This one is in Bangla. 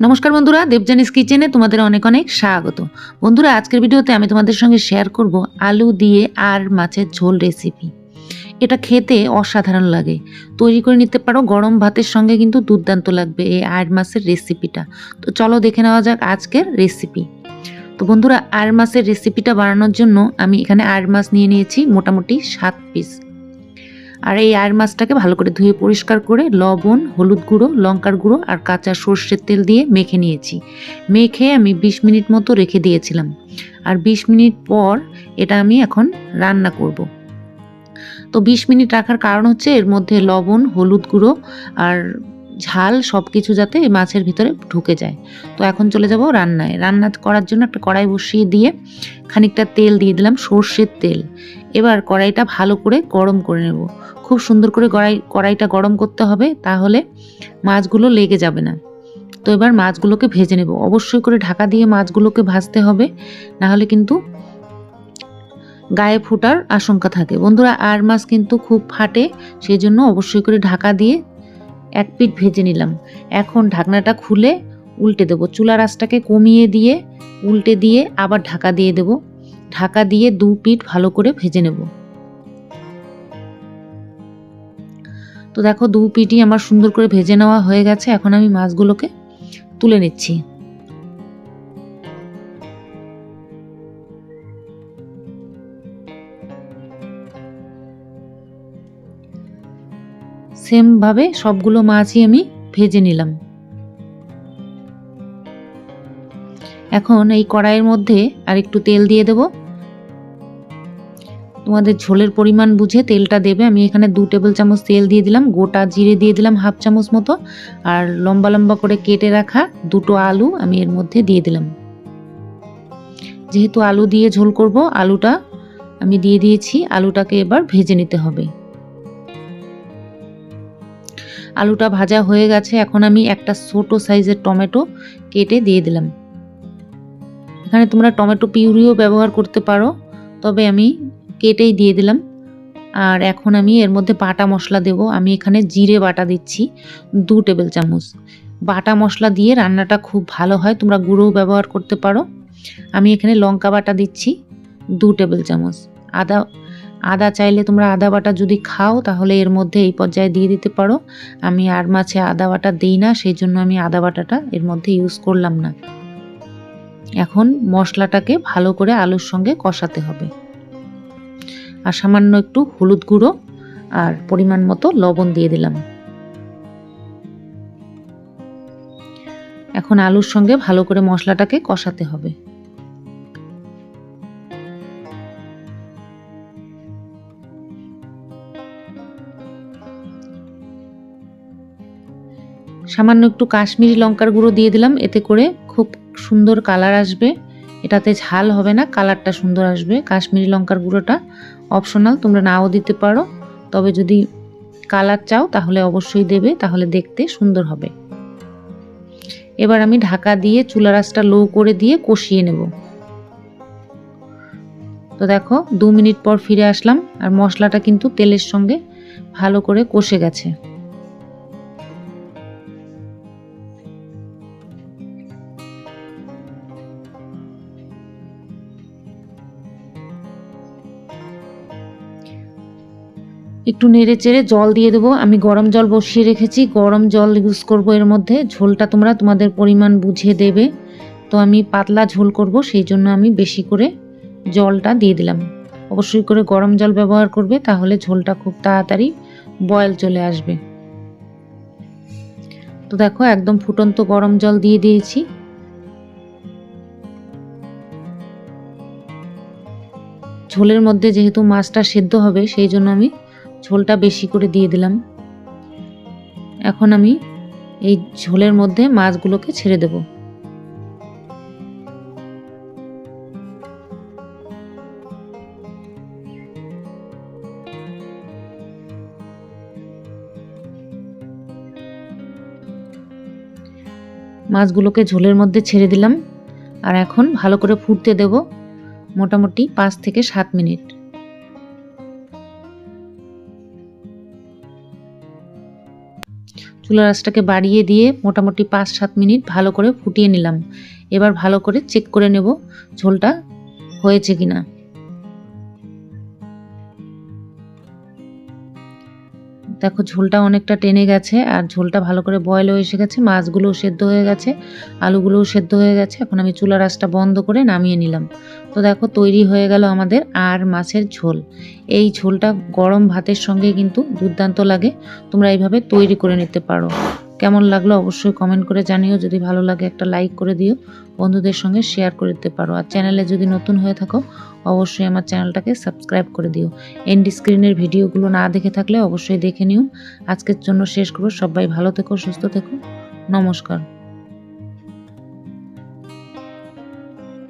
নমস্কার বন্ধুরা দেবজানিস কিচেনে তোমাদের অনেক অনেক স্বাগত। বন্ধুরা, আজকের ভিডিওতে আমি তোমাদের সঙ্গে শেয়ার করব আলু দিয়ে আর মাছের ঝোল রেসিপি এটা খেতে অসাধারণ লাগে। তৈরি করে নিতে পারো, গরম ভাতের সঙ্গে কিন্তু দুর্দান্ত লাগবে এই আর মাছের রেসিপিটা তো চলো দেখে নেওয়া যাক আজকের রেসিপি তো বন্ধুরা, আর মাছের রেসিপিটা বানানোর জন্য আমি এখানে আর মাছ নিয়ে নিয়েছি মোটামুটি সাত পিস আর এই আয়ের মাছটাকে ভালো করে ধুয়ে পরিষ্কার করে লবণ, হলুদ গুঁড়ো, লঙ্কার গুঁড়ো আর কাঁচা সর্ষের তেল দিয়ে মেখে নিয়েছি। মেখে আমি ২০ মিনিট মতো রেখে দিয়েছিলাম। আর ২০ মিনিট পর এটা আমি এখন রান্না করব। তো ২০ মিনিট রাখার কারণ হচ্ছে এর মধ্যে লবণ, হলুদ গুঁড়ো আর ঝাল সব কিছু যাতে মাছের ভিতরে ঢুকে যায়। তো এখন চলে যাব রান্নায়। রান্না করার জন্য একটা কড়াই বসিয়ে দিয়ে খানিকটা তেল দিয়ে দিলাম, সর্ষের তেল। এবার কড়াইটা ভালো করে গরম করে নেব। খুব সুন্দর করে কড়াই কড়াইটা গরম করতে হবে তাহলে মাছগুলো লেগে যাবে না। তো এবার মাছগুলোকে ভেজে নেব। অবশ্যই করে ঢাকা দিয়ে মাছগুলোকে ভাজতে হবে না হলে কিন্তু গায়ে ফোটার আশঙ্কা থাকে। বন্ধুরা, আর মাছ কিন্তু খুব ফাটে সেই জন্য অবশ্যই করে ঢাকা দিয়ে এক পিঠ ভেজে নিলাম। এখন ঢাকনাটা খুলে উল্টে দেবো। চুলার আঁচটাকে কমিয়ে দিয়ে, উল্টে দিয়ে আবার ঢাকা দিয়ে দেব। ঢাকা দিয়ে দু পিঠ ভালো করে ভেজে নেব। তো দেখো দু পিঠই আমার সুন্দর করে ভেজে নেওয়া হয়ে গেছে। এখন আমি মাছগুলোকে তুলে নিচ্ছি। সেমভাবে সবগুলো মাছই আমি ভেজে নিলাম। এখন এই কড়াইয়ের মধ্যে আর একটু তেল দিয়ে দেব। তোমাদের ঝোলের পরিমাণ বুঝে তেলটা দেবে। আমি এখানে দু টেবিল চামচ তেল দিয়ে দিলাম, গোটা জিরে দিয়ে দিলাম হাফ চামচ মতো, আর লম্বা লম্বা করে কেটে রাখা দুটো আলু আমি এর মধ্যে দিয়ে দিলাম। যেহেতু আলু দিয়ে ঝোল করব, আলুটা আমি দিয়ে দিয়েছি, আলুটাকে এবার ভেজে নিতে হবে। আলুটা ভাজা হয়ে গেছে, এখন আমি একটা ছোট সাইজের টমেটো কেটে দিয়ে দিলাম। এখানে তোমরা টমেটো পিউরিও ব্যবহার করতে পারো, তবে আমি কেটেই দিয়ে দিলাম। আর এখন আমি এর মধ্যে বাটা মশলা দেব। আমি এখানে জিরে বাটা দিচ্ছি, দু টেবিল চামচ। বাটা মশলা দিয়ে রান্নাটা খুব ভালো হয়, তোমরা গুঁড়োও ব্যবহার করতে পারো। আমি এখানে লঙ্কা বাটা দিচ্ছি, দু টেবিল চামচ। আদা আদা চাইলে তোমরা আদা বাটা যদি খাও, তাহলে এর মধ্যে এই পর্যায়ে দিয়ে দিতে পারো। আমি আর মাছে আদা বাটা দিই না সেই জন্য আমি আদা বাটাটা এর মধ্যে ইউজ করলাম না। এখন মশলাটাকে ভালো করে আলুর সঙ্গে কষাতে হবে। আর সামান্য একটু হলুদ গুঁড়ো আর পরিমাণ মতো লবণ দিয়ে দিলাম। এখন আলুর সঙ্গে ভালো করে মশলাটাকে কষাতে হবে। সামান্য একটু কাশ্মীরি লঙ্কার গুঁড়ো দিয়ে দিলাম, এতে করে খুব সুন্দর কালার আসবে। এটাতে ঝাল হবে না, কালারটা সুন্দর আসবে। কাশ্মীরি লঙ্কার গুঁড়োটা অপশনাল, তোমরা নাও দিতে পারো। তবে যদি কালার চাও তাহলে অবশ্যই দেবে, তাহলে দেখতে সুন্দর হবে। এবার আমি ঢাকা দিয়ে চুলা রাসটা লো করে দিয়ে কষিয়ে নেব। তো দেখো, দু মিনিট পর ফিরে আসলাম, আর মশলাটা কিন্তু তেলের সঙ্গে ভালো করে কষে গেছে। একটু নেড়ে চেড়ে জল দিয়ে দেবো। আমি গরম জল বসিয়ে রেখেছি। গরম জল ইউজ করব এর মধ্যে। ঝোলটা তোমরা তোমাদের পরিমাণ বুঝে দেবে। তো আমি পাতলা ঝোল করব, সেই জন্য আমি বেশি করে জলটা দিয়ে দিলাম। অবশ্যই করে গরম জল ব্যবহার করবে, তাহলে ঝোলটা খুব তাড়াতাড়ি বয়েল চলে আসবে। তো দেখো, একদম ফুটন্ত গরম জল দিয়ে দিয়েছি। ঝোলের মধ্যে যেহেতু মাছটা সেদ্ধ হবে, সেই জন্য আমি ঝোলটা বেশি করে দিয়ে দিলাম। এখন আমি এই ঝোলের মধ্যে মাছগুলোকে ছেড়ে দেব। মাছগুলোকে ঝোলের মধ্যে ছেড়ে দিলাম। আর এখন ভালো করে ফুটতে দেব মোটামুটি পাঁচ থেকে সাত মিনিট। চুলা রাসটাকে বাড়িয়ে দিয়ে মোটামুটি পাঁচ সাত মিনিট ভালো করে ফুটিয়ে নিলাম। এবার ভালো করে চেক করে নেব ঝোলটা হয়েছে কিনা। দেখো ঝোলটা অনেকটা টেনে গেছে আর ঝোলটা ভালো করে বয়েল হয়ে এসে গেছে, মাছগুলোও সেদ্ধ হয়ে গেছে, আলুগুলোও সেদ্ধ হয়ে গেছে। এখন আমি চুলা রাসটা বন্ধ করে নামিয়ে নিলাম। তো দেখো তৈরি হয়ে গেল আমাদের আর মাছের ঝোল। এই ঝোলটা গরম ভাতের সঙ্গে কিন্তু দুর্দান্ত লাগে, তোমরা এইভাবে তৈরি করে নিতে পারো। কেমন লাগল অবশ্যই কমেন্ট করে জানিও। যদি ভালো লাগে একটা লাইক করে দিও, বন্ধুদের সঙ্গে শেয়ার করে দিতে পারো। আর চ্যানেলে যদি নতুন হয়ে থাকো, অবশ্যই আমার চ্যানেলটাকে সাবস্ক্রাইব করে দিও। এন্ড স্ক্রিনের ভিডিওগুলো না দেখে থাকলে অবশ্যই দেখে নিও। আজকের জন্য শেষ করব। সবাই ভালো থেকো, সুস্থ থেকো। নমস্কার।